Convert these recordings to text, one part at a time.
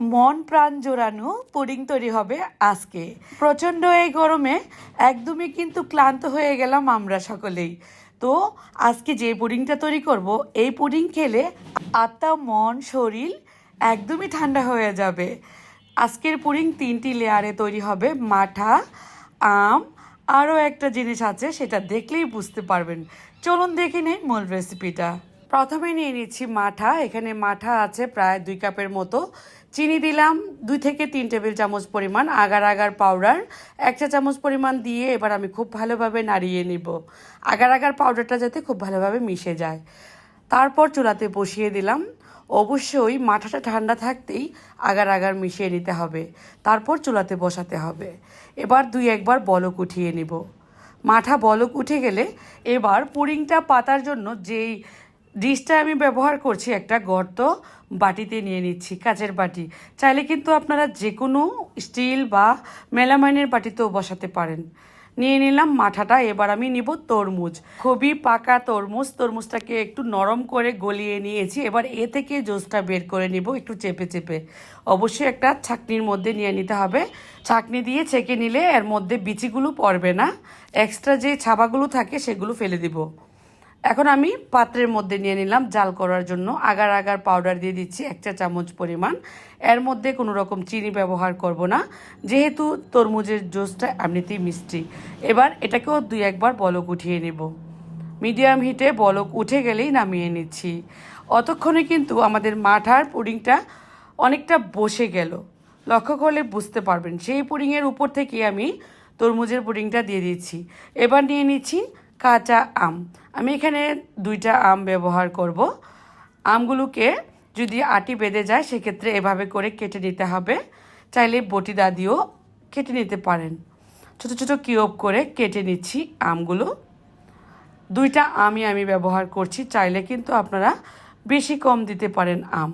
মন প্রাণ জোড়ানো পুডিং তৈরি হবে আজকে। প্রচণ্ড এই গরমে একদমই কিন্তু ক্লান্ত হয়ে গেলাম আমরা সকলেই। তো আজকে যে পুডিংটা তৈরি করব, এই পুডিং খেলে আত্মা, মন, শরীর একদমই ঠান্ডা হয়ে যাবে। আজকের পুডিং তিনটি লেয়ারে তৈরি হবে, মাঠা, আম, আরও একটা জিনিস আছে সেটা দেখলেই বুঝতে পারবেন। চলুন দেখে নিই মূল রেসিপিটা প্রথমে নিয়ে নিচ্ছি মাঠা। এখানে মাঠা আছে প্রায় দুই কাপের মতো। চিনি দিলাম, দুই থেকে তিন টেবিল চামচ পরিমাণ আগার আগার পাউডার। এক চা চামচ পরিমাণ দিয়ে এবার আমি খুব ভালোভাবে নাড়িয়ে নিব। আগার আগার পাউডারটা যাতে খুব ভালোভাবে মিশে যায়। তারপর চুলাতে বসিয়ে দিলাম। অবশ্যই মাথাটা ঠান্ডা থাকতেই আগার আগার মিশিয়ে নিতে হবে। তারপর চুলাতে বসাতে হবে। এবার দুই একবার বলক উঠিয়ে নিব। মাথা বলক উঠে গেলে এবার পুডিংটা পাতার জন্য যেই ডিশটা আমি ব্যবহার করছি, একটা গর্ত বাটিতে নিয়ে নিচ্ছি, কাচের বাটি। চাইলে কিন্তু আপনারা যে কোনো স্টিল বা মেলামাইনের বাটিতেও বসাতে পারেন। নিয়ে নিলাম মাথাটা এবার আমি নিব তরমুজ। খুবই পাকা তরমুজ, তরমুজটাকে একটু নরম করে গলিয়ে নিয়েছি, এবার এ থেকে জুসটা বের করে নিব একটু চেপে চেপে। অবশ্যই একটা ছাকনির মধ্যে নিয়ে নিতে হবে। ছাকনি দিয়ে ছেঁকে নিলে এর মধ্যে বিচিগুলো পড়বে না। এক্সট্রা যে ছাবাগুলো থাকে সেগুলো ফেলে দিব। এখন আমি পাত্রের মধ্যে নিয়ে নিলাম জাল করার জন্য। আগার আগার পাউডার দিয়ে দিচ্ছি এক চা চামচ পরিমাণ। এর মধ্যে কোনো রকম চিনি ব্যবহার করব না। যেহেতু তরমুজের জুসটা এমনিতেই মিষ্টি। এবার এটাকেও দুই একবার বলক উঠিয়ে নেব। মিডিয়াম হিটে বলক উঠে গেলেই নামিয়ে নিচ্ছি। অতক্ষণে কিন্তু আমাদের মাঠার পুডিংটা অনেকটা বসে গেল। লক্ষ্য করলে বুঝতে পারবেন, সেই পুডিংয়ের উপর থেকে আমি তরমুজের পুডিংটা দিয়ে দিচ্ছি। এবার নিয়ে নিচ্ছি কাঁচা আম। আমি এখানে দুইটা আম ব্যবহার করব। আমগুলোকে যদি আটি বেঁধে যায়, সেক্ষেত্রে এভাবে করে কেটে নিতে হবে। চাইলে বটি দিয়েও কেটে নিতে পারেন। ছোট ছোট কিউব করে কেটে নিচ্ছি আমগুলো। দুইটা আমই আমি ব্যবহার করছি। চাইলে কিন্তু আপনারা বেশি কম দিতে পারেন আম।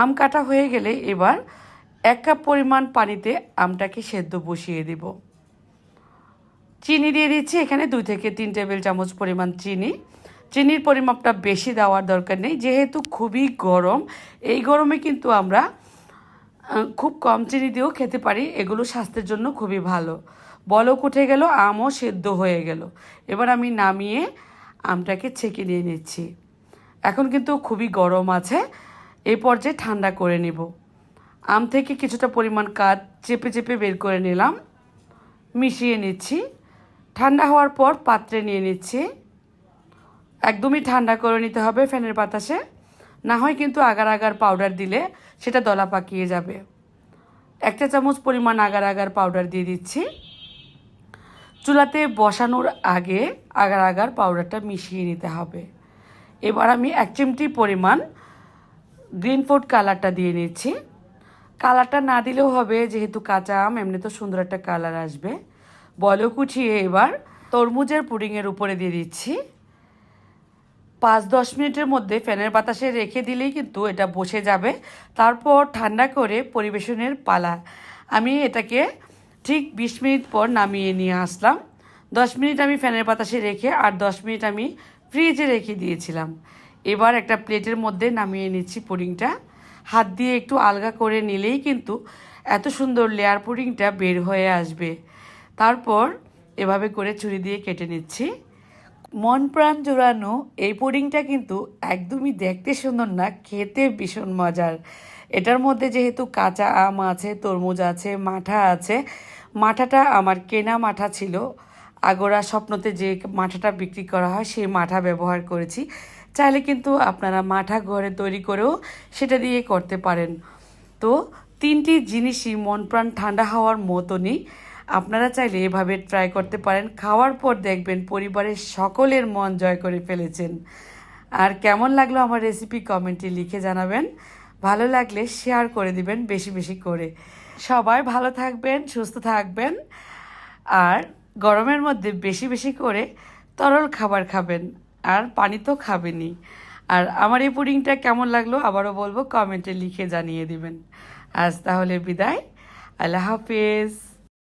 আম কাটা হয়ে গেলে এবার এক কাপ পরিমাণ পানিতে আমটাকে সেদ্ধ বসিয়ে দিব। চিনি দিয়ে দিচ্ছি। এখানে দুই থেকে তিন টেবিল চামচ পরিমাণ চিনি। চিনির পরিমাপটা বেশি দেওয়ার দরকার নেই। যেহেতু খুবই গরম, এই গরমে কিন্তু আমরা খুব কম চিনি দিয়েও খেতে পারি। এগুলো স্বাস্থ্যের জন্য খুবই ভালো। বলক উঠে গেল, আমও সেদ্ধ হয়ে গেল। এবার আমি নামিয়ে আমটাকে ছেঁকে নিয়ে নিচ্ছি। এখন কিন্তু খুবই গরম আছে। এই পর্যায়ে ঠান্ডা করে নিব। আম থেকে কিছুটা পরিমাণ কাঠ চেপে চেপে বের করে নিলাম। মিশিয়ে নিচ্ছি। ঠান্ডা হওয়ার পর পাত্রে নিয়ে নিচ্ছি। একদমই ঠান্ডা করে নিতে হবে ফ্যানের বাতাসে। না হয় কিন্তু আগার আগার পাউডার দিলে সেটা দলা পাকিয়ে যাবে। একটা চামচ পরিমাণ আগার আগার পাউডার দিয়ে দিচ্ছি। চুলাতে বসানোর আগে আগার আগার পাউডারটা মিশিয়ে নিতে হবে। এবার আমি এক চিমটি পরিমাণ গ্রিন ফুড কালারটা দিয়ে নিচ্ছি। কালারটা না দিলেও হবে, যেহেতু কাঁচা আম এমনি তো সুন্দর একটা কালার আসবে। বলক উঠিয়ে এবার। তরমুজের পুডিংয়ের উপরে দিয়ে দিচ্ছি। পাঁচ দশ মিনিটের মধ্যে ফ্যানের বাতাসে রেখে দিলেই কিন্তু এটা বসে যাবে। তারপর ঠান্ডা করে পরিবেশনের পালা। আমি এটাকে ঠিক বিশ মিনিট পর নামিয়ে নিয়ে আসলাম। দশ মিনিট আমি ফ্যানের বাতাসে রেখে আর দশ মিনিট আমি ফ্রিজে রেখে দিয়েছিলাম। এবার একটা প্লেটের মধ্যে নামিয়ে নিচ্ছি পুডিংটা। হাত দিয়ে একটু আলগা করে নিলেই কিন্তু এত সুন্দর লেয়ার পুডিংটা বের হয়ে আসবে। তারপর এভাবে করে ছুরি দিয়ে কেটে নিচ্ছি। মন প্রাণ জোড়ানো, এই পুডিংটা কিন্তু একদমই দেখতে সুন্দর না, খেতে ভীষণ মজার। এটার মধ্যে যেহেতু কাঁচা আম আছে, তরমুজ আছে, মাঠা আছে, মাঠাটা আমার কেনা মাঠা ছিল। আগোরা স্বপ্নতে যে মাঠাটা বিক্রি করা হয়, সেই মাঠা ব্যবহার করেছি। চাইলে কিন্তু আপনারা মাঠা ঘরে তৈরি করেও সেটা দিয়ে করতে পারেন। তো তিনটি জিনিসই মন প্রাণ ঠান্ডা হওয়ার মতনই। আপনারা চাইলে এভাবে ট্রাই করতে পারেন। খাওয়ার পর দেখবেন পরিবারের সকলের মন জয় করে ফেলেছেন। আর কেমন লাগল আমার রেসিপি কমেন্টে লিখে জানাবেন। ভালো লাগলে শেয়ার করে দিবেন বেশি বেশি করে। সবাই ভালো থাকবেন, সুস্থ থাকবেন। আর গরমের মধ্যে বেশি বেশি করে তরল খাবার খাবেন, আর পানি তো খাবেনই। আর আমার এই পুডিংটা কেমন লাগল আবারও বলব কমেন্টে লিখে জানিয়ে দিবেন। আজ তাহলে বিদায়। আল্লাহ হাফিজ।